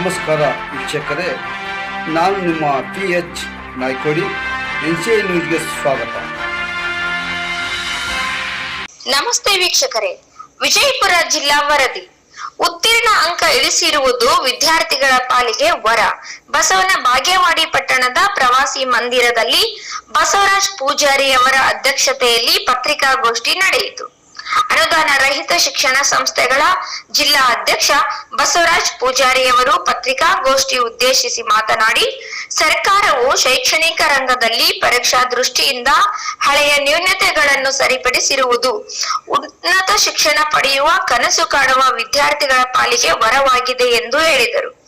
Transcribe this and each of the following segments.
ನಮಸ್ಕಾರ ವೀಕ್ಷಕರೇ, ನಾನು ನಿಮ್ಮ P H Naikodi, N C I ನ್ಯೂಸ್ಗೆ ಸ್ವಾಗತ. ನಮಸ್ತೆ ವೀಕ್ಷಕರೇ, ವಿಜಯಪುರ ಜಿಲ್ಲಾ ವರದಿ. ಉತ್ತೀರ್ಣ ಅಂಕ ಇಳಿಸಿರುವುದು ವಿದ್ಯಾರ್ಥಿಗಳ ಪಾಲಿಗೆ ವರ. ಬಸವನ ಬಾಗೇವಾಡಿ ಪಟ್ಟಣದ ಪ್ರವಾಸಿ ಮಂದಿರದಲ್ಲಿ ಬಸವರಾಜ್ ಪೂಜಾರಿಯವರ ಅಧ್ಯಕ್ಷತೆಯಲ್ಲಿ ಪತ್ರಿಕಾಗೋಷ್ಠಿ ನಡೆಯಿತು. ಅನುದಾನ ರಹಿತ ಶಿಕ್ಷಣ ಸಂಸ್ಥೆಗಳ ಜಿಲ್ಲಾ ಅಧ್ಯಕ್ಷ ಬಸವರಾಜ್ ಪೂಜಾರಿಯವರು ಪತ್ರಿಕಾಗೋಷ್ಠಿ ಉದ್ದೇಶಿಸಿ ಮಾತನಾಡಿ, ಸರ್ಕಾರವು ಶೈಕ್ಷಣಿಕ ರಂಗದಲ್ಲಿ ಪರೀಕ್ಷಾ ದೃಷ್ಟಿಯಿಂದ ಹಳೆಯ ನ್ಯೂನತೆಗಳನ್ನು ಸರಿಪಡಿಸಿರುವುದು, ಉನ್ನತ ಶಿಕ್ಷಣ ಪಡೆಯುವ ಕನಸು ಕಾಣುವ ವಿದ್ಯಾರ್ಥಿಗಳ ಪಾಲಿಗೆ ವರವಾಗಿದೆ ಎಂದು ಹೇಳಿದರು.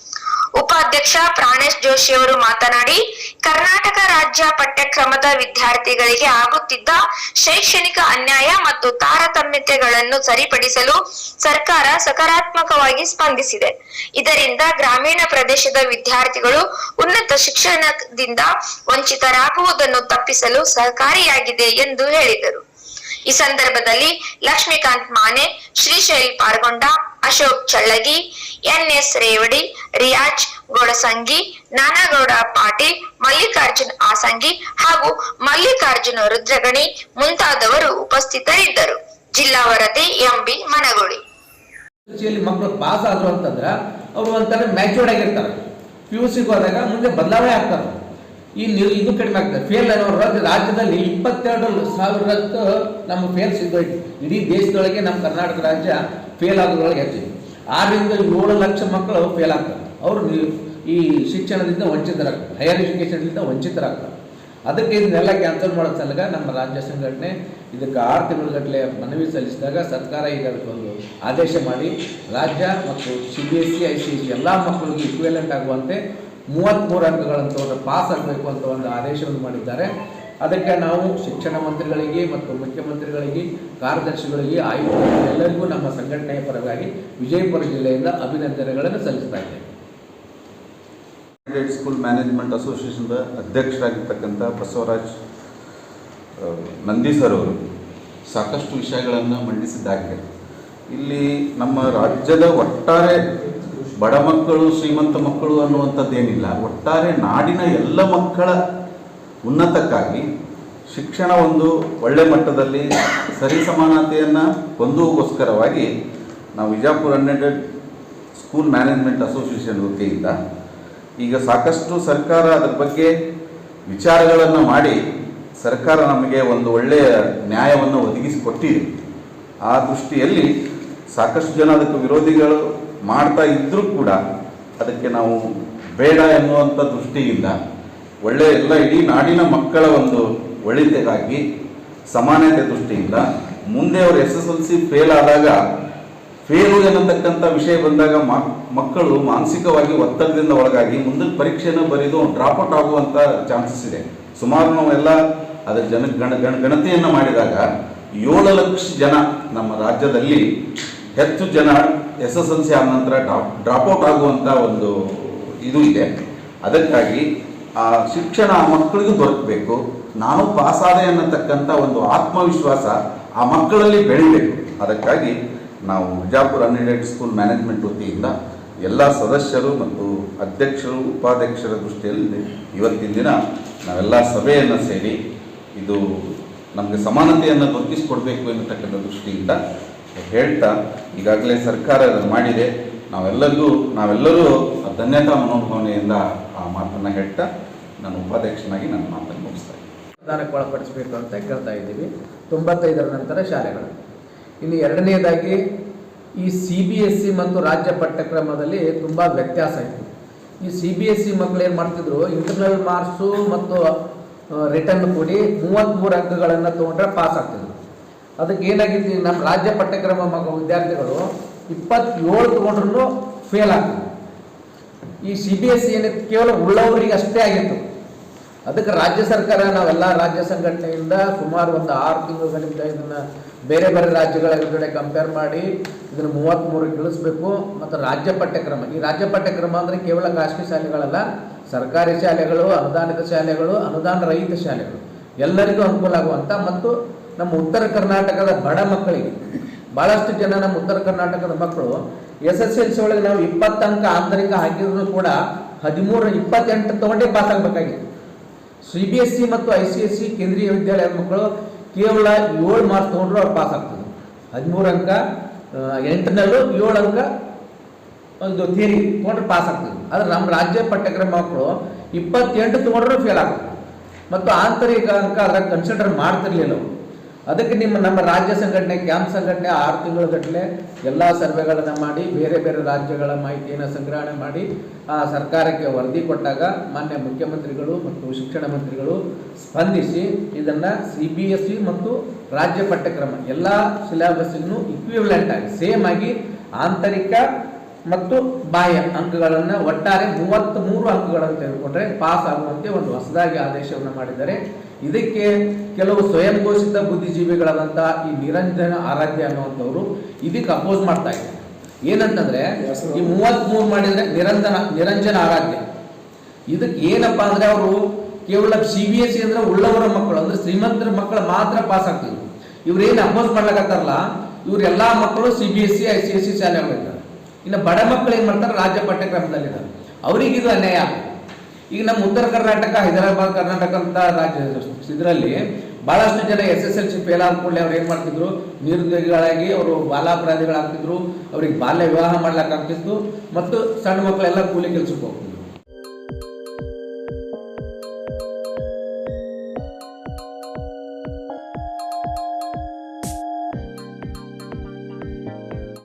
ಉಪಾಧ್ಯಕ್ಷ ಪ್ರಾಣೇಶ್ ಜೋಶಿ ಅವರು ಮಾತನಾಡಿ, ಕರ್ನಾಟಕ ರಾಜ್ಯ ಪಠ್ಯಕ್ರಮದ ವಿದ್ಯಾರ್ಥಿಗಳಿಗೆ ಆಗುತ್ತಿದ್ದ ಶೈಕ್ಷಣಿಕ ಅನ್ಯಾಯ ಮತ್ತು ತಾರತಮ್ಯತೆಗಳನ್ನು ಸರಿಪಡಿಸಲು ಸರ್ಕಾರ ಸಕಾರಾತ್ಮಕವಾಗಿ ಸ್ಪಂದಿಸಿದೆ. ಇದರಿಂದ ಗ್ರಾಮೀಣ ಪ್ರದೇಶದ ವಿದ್ಯಾರ್ಥಿಗಳು ಉನ್ನತ ಶಿಕ್ಷಣದಿಂದ ವಂಚಿತರಾಗುವುದನ್ನು ತಪ್ಪಿಸಲು ಸಹಕಾರಿಯಾಗಿದೆ ಎಂದು ಹೇಳಿದರು. ಈ ಸಂದರ್ಭದಲ್ಲಿ ಲಕ್ಷ್ಮೀಕಾಂತ್ ಮಾನೆ, ಶ್ರೀಶೈಲ್ ಪಾರ್ಗೊಂಡ, ಅಶೋಕ್ ಚಳ್ಳಗಿ ಎನ್ ಎಸ್ ರೇವಡಿ, ರಿಯಾಜ್ ಗೊಡಸಂಗಿ, ನಾನಾಗೌಡ ಪಾಟೀಲ್, ಮಲ್ಲಿಕಾರ್ಜುನ್ ಆಸಂಗಿ ಹಾಗೂ ಮಲ್ಲಿಕಾರ್ಜುನ ರುದ್ರಗಣಿ ಮುಂತಾದವರು ಉಪಸ್ಥಿತರಿದ್ದರು. ಜಿಲ್ಲಾ ವರದಿ ಎಂಬಿ ಮನಗುಳಿ. ಮಕ್ಕಳು ಪಾಸ್ ಆದ್ರು ಅಂತಂದ್ರೆ ಅವರು ಒಂಥರ ಮ್ಯಾಚೂರ್ಡ್ ಆಗಿರ್ತಾರೆ. ಪಿ ಯು ಸಿಗೆ ಮುಂದೆ ಬದಲಾವಣೆ ಆಗ್ತಾರೆ ಈ ಇದು ಕಡಿಮೆ ಆಗ್ತದೆ. ಫೇಲ್ ಅನ್ನೋರು ರಾಜ್ಯದಲ್ಲಿ ಇಪ್ಪತ್ತೆರಡು ಸಾವಿರಕ್ಕೂ ನಮ್ಮ ಫೇಲ್ ಸಿಗೋಯ್ತು ಇಡೀ ದೇಶದೊಳಗೆ ನಮ್ಮ ಕರ್ನಾಟಕ ರಾಜ್ಯ ಫೇಲ್ ಆಗೋದ್ರೊಳಗೆ ಹೆಚ್ಚಿದೆ. ಆರರಿಂದ ಏಳು ಲಕ್ಷ ಮಕ್ಕಳು ಫೇಲ್ ಆಗ್ತಾರೆ. ಅವರು ಈ ಶಿಕ್ಷಣದಿಂದ ವಂಚಿತರಾಗ್ತಾರೆ. ಹೈಯರ್ ಎಜುಕೇಷನ್ದಿಂದ ವಂಚಿತರಾಗ್ತಾರೆ. ಅದಕ್ಕೆ ಇದನ್ನೆಲ್ಲ ಕ್ಯಾನ್ಸಲ್ ಮಾಡೋ ಸಲಗ ನಮ್ಮ ರಾಜ್ಯ ಸಂಘಟನೆ ಇದಕ್ಕೆ ಆರು ತಿಂಗಳುಗಟ್ಟಲೆ ಮನವಿ ಸಲ್ಲಿಸಿದಾಗ ಸರ್ಕಾರ ಈಗ ಒಂದು ಆದೇಶ ಮಾಡಿ ರಾಜ್ಯ ಮತ್ತು C B S C I C ಎಲ್ಲ ಮಕ್ಕಳಿಗೆ ಇಕ್ವಿಲೆಂಟ್ ಆಗುವಂತೆ ಮೂವತ್ತ್ಮೂರು ಅಂಕಗಳನ್ನು ತಗೊಂಡು ಪಾಸ್ ಆಗಬೇಕು ಅಂತ ಒಂದು ಆದೇಶವನ್ನು ಮಾಡಿದ್ದಾರೆ. ಅದಕ್ಕೆ ನಾವು ಶಿಕ್ಷಣ ಮಂತ್ರಿಗಳಿಗೆ ಮತ್ತು ಮುಖ್ಯಮಂತ್ರಿಗಳಿಗೆ, ಕಾರ್ಯದರ್ಶಿಗಳಿಗೆ, ಆಯುಕ್ತರಿಗೆ ಎಲ್ಲರಿಗೂ ನಮ್ಮ ಸಂಘಟನೆಯ ಪರವಾಗಿ ವಿಜಯಪುರ ಜಿಲ್ಲೆಯಿಂದ ಅಭಿನಂದನೆಗಳನ್ನು ಸಲ್ಲಿಸ್ತಾ ಇದ್ದೇವೆ ಸ್ಕೂಲ್ ಮ್ಯಾನೇಜ್ಮೆಂಟ್ ಅಸೋಸಿಯೇಷನ್ದ ಅಧ್ಯಕ್ಷರಾಗಿರ್ತಕ್ಕಂಥ ಬಸವರಾಜ್ ನಂದಿ ಸರ್ ಅವರು ಸಾಕಷ್ಟು ವಿಷಯಗಳನ್ನು ಮಂಡಿಸಿದ್ದಾಗಿದೆ ಇಲ್ಲಿ ನಮ್ಮ ರಾಜ್ಯದ ಒಟ್ಟಾರೆ ಬಡ ಮಕ್ಕಳು, ಶ್ರೀಮಂತ ಮಕ್ಕಳು ಅನ್ನುವಂಥದ್ದೇನಿಲ್ಲ. ಒಟ್ಟಾರೆ ನಾಡಿನ ಎಲ್ಲ ಮಕ್ಕಳ ಉನ್ನತಕ್ಕಾಗಿ ಶಿಕ್ಷಣ ಒಂದು ಒಳ್ಳೆ ಮಟ್ಟದಲ್ಲಿ ಸರಿ ಸಮಾನತೆಯನ್ನು ಹೊಂದುವಗೋಸ್ಕರವಾಗಿ ನಾವು Vijapura united school management association ವೃತ್ತಿಯಿಂದ ಈಗ ಸಾಕಷ್ಟು ಸರ್ಕಾರ ಅದರ ಬಗ್ಗೆ ವಿಚಾರಗಳನ್ನು ಮಾಡಿ ಸರ್ಕಾರ ನಮಗೆ ಒಂದು ಒಳ್ಳೆಯ ನ್ಯಾಯವನ್ನು ಒದಗಿಸಿಕೊಟ್ಟಿದೆ. ಆ ದೃಷ್ಟಿಯಲ್ಲಿ ಸಾಕಷ್ಟು ಜನ ಅದಕ್ಕೆ ವಿರೋಧಿಗಳು ಮಾಡ್ತಾ ಇದ್ದರೂ ಕೂಡ ಅದಕ್ಕೆ ನಾವು ಬೇಡ ಎನ್ನುವಂಥ ದೃಷ್ಟಿಯಿಂದ ಒಳ್ಳೆಯ ಎಲ್ಲ ಇಡೀ ನಾಡಿನ ಮಕ್ಕಳ ಒಂದು ಒಳಿತೆಗಾಗಿ, ಸಮಾನತೆ ದೃಷ್ಟಿಯಿಂದ ಮುಂದೆ ಅವರು S S L C fail ಆದಾಗ ಫೇಲು ಎನ್ನತಕ್ಕಂಥ ವಿಷಯ ಬಂದಾಗ ಮಕ್- ಮಕ್ಕಳು ಮಾನಸಿಕವಾಗಿ ಒತ್ತಡದಿಂದ ಒಳಗಾಗಿ ಮುಂದಿನ ಪರೀಕ್ಷೆನ ಬರೆದು ಡ್ರಾಪ್ಔಟ್ ಆಗುವಂಥ ಚಾನ್ಸಸ್ ಇದೆ. ಸುಮಾರು ನಾವೆಲ್ಲ ಅದರ ಜನ, ಗಣ ಗಣ, ಗಣತಿಯನ್ನು ಮಾಡಿದಾಗ ಏಳು ಲಕ್ಷ ಜನ ನಮ್ಮ ರಾಜ್ಯದಲ್ಲಿ ಹೆಚ್ಚು ಜನ ಎಸ್ ಎಸ್ ಎಲ್ ಸಿ ಆದ ನಂತರ ಡ್ರಾಪ್ ಡ್ರಾಪ್ಔಟ್ ಆಗುವಂಥ ಒಂದು ಇದು ಇದೆ. ಅದಕ್ಕಾಗಿ, ಆ, ಶಿಕ್ಷಣ ಆ ಮಕ್ಕಳಿಗೂ ದೊರಕಬೇಕು. ನಾನು ಪಾಸಾದೆ ಅನ್ನತಕ್ಕಂಥ ಒಂದು ಆತ್ಮವಿಶ್ವಾಸ ಆ ಮಕ್ಕಳಲ್ಲಿ ಬೆಳಿಬೇಕು. ಅದಕ್ಕಾಗಿ ನಾವು ವಿಜಾಪುರ ಅನ್ಎಡೆಡ್ ಸ್ಕೂಲ್ ಮ್ಯಾನೇಜ್ಮೆಂಟ್ ವತಿಯಿಂದ ಎಲ್ಲ ಸದಸ್ಯರು ಮತ್ತು ಅಧ್ಯಕ್ಷರು, ಉಪಾಧ್ಯಕ್ಷರ ದೃಷ್ಟಿಯಲ್ಲಿ ಇವತ್ತಿನ ದಿನ ನಾವೆಲ್ಲ ಸಭೆಯನ್ನು ಸೇರಿ ಇದು ನಮಗೆ ಸಮಾನತೆಯನ್ನು ದೊರಕಿಸಿಕೊಡ್ಬೇಕು ಎನ್ನತಕ್ಕಂಥ ದೃಷ್ಟಿಯಿಂದ ಹೇಳ್ತಾ ಈಗಾಗಲೇ ಸರ್ಕಾರ ಅದನ್ನು ಮಾಡಿದೆ. ನಾವೆಲ್ಲರಿಗೂ, ನಾವೆಲ್ಲರೂ ಧನ್ಯತಾ ಮನೋಭಾವನೆಯಿಂದ ಆ ಮಾತನ್ನು ಹೇಳ್ತಾ ನಾನು ಉಪಾಧ್ಯಕ್ಷನಾಗಿ ನನ್ನ ಮಾತನ್ನು ಮುಗಿಸ್ತಾ ಇದ್ದೀನಿ. ಅನುದಾನಕ್ಕೆ ಒಳಪಡಿಸಬೇಕು ಅಂತ ಕೇಳ್ತಾ ಇದ್ದೀವಿ. ತೊಂಬತ್ತೈದರ ನಂತರ ಶಾಲೆಗಳು. ಇನ್ನು ಎರಡನೇದಾಗಿ ಈ ಸಿ ಬಿ ಎಸ್ ಸಿ ಮತ್ತು ರಾಜ್ಯ ಪಠ್ಯಕ್ರಮದಲ್ಲಿ ತುಂಬ ವ್ಯತ್ಯಾಸ ಇತ್ತು ಈ ಸಿ ಬಿ ಎಸ್ ಸಿ ಮಕ್ಕಳು ಏನು ಮಾಡ್ತಿದ್ರು, ಇಂಟರ್ನಲ್ ಮಾರ್ಕ್ಸು ಮತ್ತು ರಿಟರ್ನ್ ಕೂಡಿ ಮೂವತ್ತ್ಮೂರು ಅಂಕಗಳನ್ನು ತೊಗೊಂಡ್ರೆ ಪಾಸ್ ಆಗ್ತಿದ್ರು. ಅದಕ್ಕೆ ಏನಾಗಿತ್ತು ನಮ್ಮ ರಾಜ್ಯ ಪಠ್ಯಕ್ರಮ ಮಗ ವಿದ್ಯಾರ್ಥಿಗಳು ಇಪ್ಪತ್ತೇಳು ತೊಗೊಂಡ್ರು ಫೇಲ್ ಆಗ್ತದೆ ಈ ಸಿ ಬಿ ಎಸ್ ಏನಿತ್ತು ಕೇವಲ ಉಳ್ಳವರಿಗೆ ಅಷ್ಟೇ ಆಗಿತ್ತು. ಅದಕ್ಕೆ ರಾಜ್ಯ ಸರ್ಕಾರ ನಾವೆಲ್ಲ ರಾಜ್ಯ ಸಂಘಟನೆಯಿಂದ ಸುಮಾರು ಒಂದು ಆರು ತಿಂಗಳುಗಳಿಂದ ಇದನ್ನು ಬೇರೆ ಬೇರೆ ರಾಜ್ಯಗಳ ಜೊತೆ ಕಂಪೇರ್ ಮಾಡಿ ಇದನ್ನು ಮೂವತ್ತ್ಮೂರಕ್ಕೆ ಇಳಿಸ್ಬೇಕು. ಮತ್ತು ರಾಜ್ಯ ಪಠ್ಯಕ್ರಮ, ಈ ರಾಜ್ಯ ಪಠ್ಯಕ್ರಮ ಅಂದರೆ ಕೇವಲ ಖಾಸಗಿ ಶಾಲೆಗಳಲ್ಲ, ಸರ್ಕಾರಿ ಶಾಲೆಗಳು, ಅನುದಾನಿತ ಶಾಲೆಗಳು, ಅನುದಾನ ರಹಿತ ಶಾಲೆಗಳು. ಎಲ್ಲರಿಗೂ ಅನುಕೂಲ ಆಗುವಂಥ ಮತ್ತು ನಮ್ಮ ಉತ್ತರ ಕರ್ನಾಟಕದ ಬಡ ಮಕ್ಕಳಿಗೆ ಭಾಳಷ್ಟು ಜನ ನಮ್ಮ ಉತ್ತರ ಕರ್ನಾಟಕದ ಮಕ್ಕಳು ಎಸ್ ಎಸ್ ಎಲ್ ಸಿ ಒಳಗೆ ನಾವು ಇಪ್ಪತ್ತು ಅಂಕ ಆಂತರಿಕ ಹಾಕಿದ್ರು ಕೂಡ ಹದಿಮೂರು ಇಪ್ಪತ್ತೆಂಟು ತಗೊಂಡೇ ಪಾಸ್ ಆಗಬೇಕಾಗಿತ್ತು ಸಿ ಬಿ ಎಸ್ ಸಿ ಮತ್ತು ಐ ಸಿ ಎಸ್ ಸಿ ಕೇಂದ್ರೀಯ ವಿದ್ಯಾಲಯದ ಮಕ್ಕಳು ಕೇವಲ ಏಳು ಮಾರ್ಕ್ಸ್ ತಗೊಂಡ್ರು ಅವ್ರು ಪಾಸ್ ಆಗ್ತದೆ ಹದಿಮೂರು ಅಂಕ ಎಂಟರಲ್ಲೂ ಏಳು ಅಂಕ ಒಂದು ಥಿಯರಿ ತೊಗೊಂಡ್ರೆ ಪಾಸ್ ಆಗ್ತದೆ ಆದ್ರೆ ನಮ್ಮ ರಾಜ್ಯ ಪಠ್ಯಕ್ರಮ ಮಕ್ಕಳು ಇಪ್ಪತ್ತೆಂಟು ತಗೊಂಡ್ರು ಫೇಲ್ ಆಗ್ತದೆ ಮತ್ತು ಆಂತರಿಕ ಅಂಕ ಅದ್ರಾಗ ಕನ್ಸಿಡರ್ ಮಾಡ್ತಿರ್ಲಿಲ್ಲ ಅವರು. ಅದಕ್ಕೆ ನಿಮ್ಮ ನಮ್ಮ ರಾಜ್ಯ ಸಂಘಟನೆ, ಕ್ಯಾಂಪ್ ಸಂಘಟನೆ, ಆರು ತಿಂಗಳ ಗಟ್ಟಲೆ ಎಲ್ಲ ಸರ್ವೆಗಳನ್ನು ಮಾಡಿ, ಬೇರೆ ಬೇರೆ ರಾಜ್ಯಗಳ ಮಾಹಿತಿಯನ್ನು ಸಂಗ್ರಹಣೆ ಮಾಡಿ, ಆ ಸರ್ಕಾರಕ್ಕೆ ವರದಿ ಕೊಟ್ಟಾಗ ಮಾನ್ಯ ಮುಖ್ಯಮಂತ್ರಿಗಳು ಮತ್ತು ಶಿಕ್ಷಣ ಮಂತ್ರಿಗಳು ಸ್ಪಂದಿಸಿ ಇದನ್ನು ಸಿ ಬಿ ಎಸ್ ಸಿ ಮತ್ತು ರಾಜ್ಯ ಪಠ್ಯಕ್ರಮ ಎಲ್ಲ ಸಿಲೆಬಸ್ಸನ್ನು ಇಕ್ವಿವಲೆಂಟ್ ಆಗಿ ಸೇಮ್ ಆಗಿ ಆಂತರಿಕ ಮತ್ತು ಬಾಹ್ಯ ಅಂಕಗಳನ್ನು ಒಟ್ಟಾರೆ ಮೂವತ್ತ್ ಮೂರು ಅಂಕಗಳನ್ನು ತೆಗೆದುಕೊಂಡ್ರೆ ಪಾಸ್ ಆಗುವಂತೆ ಒಂದು ಹೊಸದಾಗಿ ಆದೇಶವನ್ನು ಮಾಡಿದ್ದಾರೆ. ಇದಕ್ಕೆ ಕೆಲವು ಸ್ವಯಂ ಘೋಷಿತ ಬುದ್ಧಿಜೀವಿಗಳಾದಂತಹ ಈ ನಿರಂಜನ ಆರಾಧ್ಯ ಅನ್ನುವಂಥವ್ರು ಇದಕ್ಕೆ ಅಪೋಸ್ ಮಾಡ್ತಾ ಇದ್ದಾರೆ. ಏನಂತಂದ್ರೆ ಈ ಮೂವತ್ತ್ ಮೂರು ಮಾಡಿದ್ರೆ ನಿರಂಜನ ನಿರಂಜನ ಆರಾಧ್ಯ. ಇದಕ್ಕೆ ಏನಪ್ಪಾ ಅಂದ್ರೆ ಅವರು ಕೇವಲ ಸಿ ಬಿ ಎಸ್ ಸಿ ಅಂದ್ರೆ ಉಳ್ಳವರ ಮಕ್ಕಳು, ಅಂದ್ರೆ ಶ್ರೀಮಂತರ ಮಕ್ಕಳು ಮಾತ್ರ ಪಾಸ್ ಆಗ್ತಿದ್ರು. ಏನು ಅಪೋಸ್ ಮಾಡ್ಲಕತ್ತಾರಲ್ಲ ಇವರೆಲ್ಲ ಮಕ್ಕಳು C B S C I C S C ಶಾಲೆ ಇನ್ನು ಬಡ ಮಕ್ಕಳು ಏನ್ ಮಾಡ್ತಾರೆ, ರಾಜ್ಯ ಪಠ್ಯಕ್ರಮದಲ್ಲಿದ್ದಾರೆ. ಅವ್ರಿಗೆ ಇದು ಅನ್ಯಾಯ. ಈಗ ನಮ್ಮ ಉತ್ತರ ಕರ್ನಾಟಕ, ಹೈದರಾಬಾದ್, ಕರ್ನಾಟಕ ಅಂತ ರಾಜ್ಯ ಇದರಲ್ಲಿ ಬಹಳಷ್ಟು ಜನ S S L C fail ಆದ ಕೂಡಲೇ ಅವ್ರು ಏನ್ ಮಾಡ್ತಿದ್ರು? ನಿರುದ್ಯೋಗಿಗಳಾಗಿ ಅವರು ಬಾಲಾಪರಾಧಿಗಳಾಗ್ತಿದ್ರು ಅವ್ರಿಗೆ ಬಾಲ್ಯ ವಿವಾಹ ಮಾಡ್ಲಿಕ್ಕೆ ಆಗ್ತಿತ್ತು. ಮತ್ತು ಸಣ್ಣ ಮಕ್ಕಳೆಲ್ಲ ಕೂಲಿ ಕೆಲ್ಸಕ್ಕೆ ಹೋಗ್ತಿದ್ರು.